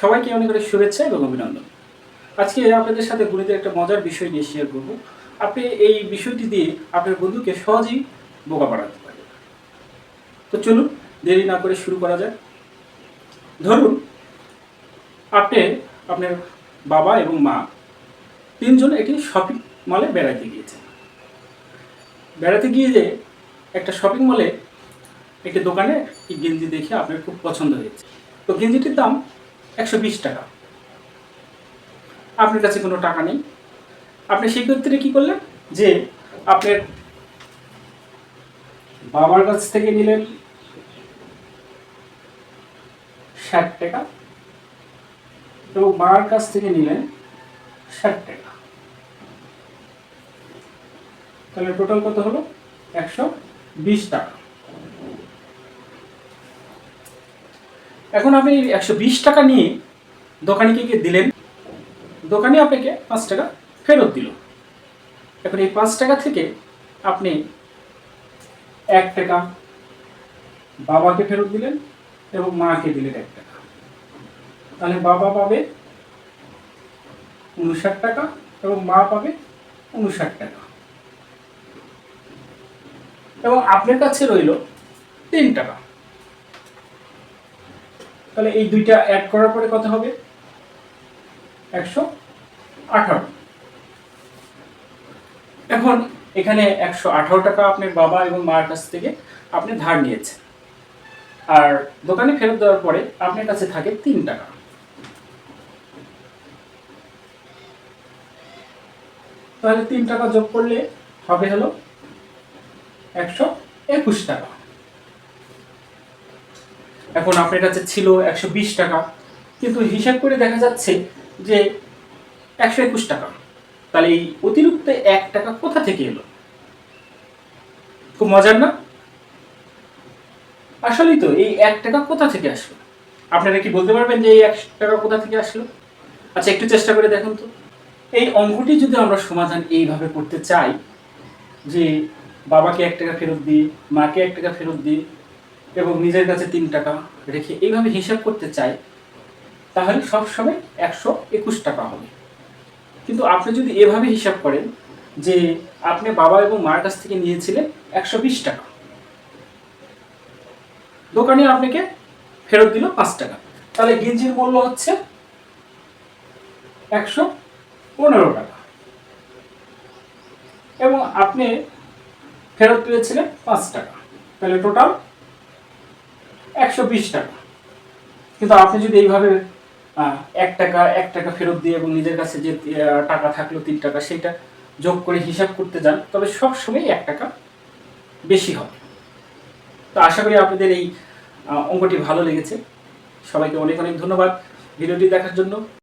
সবাইকে অনেক অনেক শুভেচ্ছা এবং অভিনন্দন। আজকে আপনাদের সাথে গণিতের একটা মজার বিষয় নিয়ে শেয়ার করব। আপনি এই বিষয়টি দিয়ে আপনার বন্ধুকে সহজেই বোকা বানাতে পারেন তো চলুন, দেরি না করে শুরু করা যাক। ধরুন, আপনি আপনার বাবা এবং মা তিনজন একটি শপিং মলে বেড়াতে গিয়েছেন। বেড়াতে গিয়ে যে একটা শপিং মলে একটি দোকানে গেঞ্জি দেখে আপনার খুব পছন্দ হয়েছে। তো গেঞ্জিটির দাম একশো বিশ টাকা। আপনার কাছে কোনো টাকা নেই। আপনি সেই ক্ষেত্রে কী করলেন? যে আপনার বাবার কাছ থেকে নিলেন ষাট টাকা এবং মার কাছ থেকে নিলেন ষাট টাকা। তাহলে টোটাল কত হলো? একশো বিশ টাকা। এখন আপনি একশো বিশ টাকা নিয়ে দোকানিকে গিয়ে দিলেন। দোকানি আপনাকে পাঁচ টাকা ফেরত দিল। এখন এই পাঁচ টাকা থেকে আপনি এক টাকা বাবাকে ফেরত দিলেন এবং মাকে দিলেন এক টাকা। তাহলে বাবা পাবে উনষাট টাকা এবং মা পাবে উনষাট টাকা। এবং আপনার কাছে রইল তিন টাকা। তাহলে এই দুইটা অ্যাড করার পরে কত হবে? একশো আঠারো। এখন এখানে একশো আঠারো টাকা আপনার বাবা এবং মার কাছ থেকে আপনি ধার নিয়েছেন। আর দোকানে ফেরত দেওয়ার পরে আপনার কাছে থাকে তিন টাকা। তাহলে তিন টাকা যোগ করলে হবে হলো একশো একুশ টাকা। এখন আপনার কাছে ছিল একশো বিশ টাকা। কিন্তু হিসাব করে দেখা যাচ্ছে যে একশো একুশ টাকা। তাহলে এই অতিরিক্ত এক টাকা কোথা থেকে এলো? খুব মজার না? আসলেই তো, এই এক টাকা কোথা থেকে আসলো? আপনারা কি বলতে পারবেন যে এই এক টাকা কোথা থেকে আসলো? আচ্ছা একটু চেষ্টা করে দেখুন তো। এই অঙ্কটি যদি আমরা সমাধান এইভাবে করতে চাই যে বাবাকে এক টাকা ফেরত দিই মাকে এক টাকা ফেরত দিই এবং নিজের কাছে তিন টাকা রেখে এইভাবে হিসাব করতে চাই, তাহলে সবসময় একশো একুশ টাকা হবে। কিন্তু আপনি যদি এভাবে হিসাব করেন যে আপনি বাবা এবং মার কাছ থেকে নিয়েছিলেন একশো বিশ টাকা, দোকানে আপনাকে ফেরত দিল পাঁচ টাকা। তাহলে গেঞ্জির মূল্য হচ্ছে একশো পনেরো টাকা। এবং আপনি ফেরত পেয়েছিলেন পাঁচ টাকা। তাহলে টোটাল একশো বিশ টাকা। কিন্তু আপনি যদি এইভাবে এক টাকা এক টাকা ফেরত দিয়ে এবং নিজের কাছে যে টাকা থাকল তিন টাকা সেটা যোগ করে হিসাব করতে যান, তবে সব সময় এক টাকা বেশি হবে। তো আশা করি আপনাদের এই অঙ্কটি ভালো লেগেছে। সবাইকে অনেক অনেক ধন্যবাদ ভিডিওটি দেখার জন্য।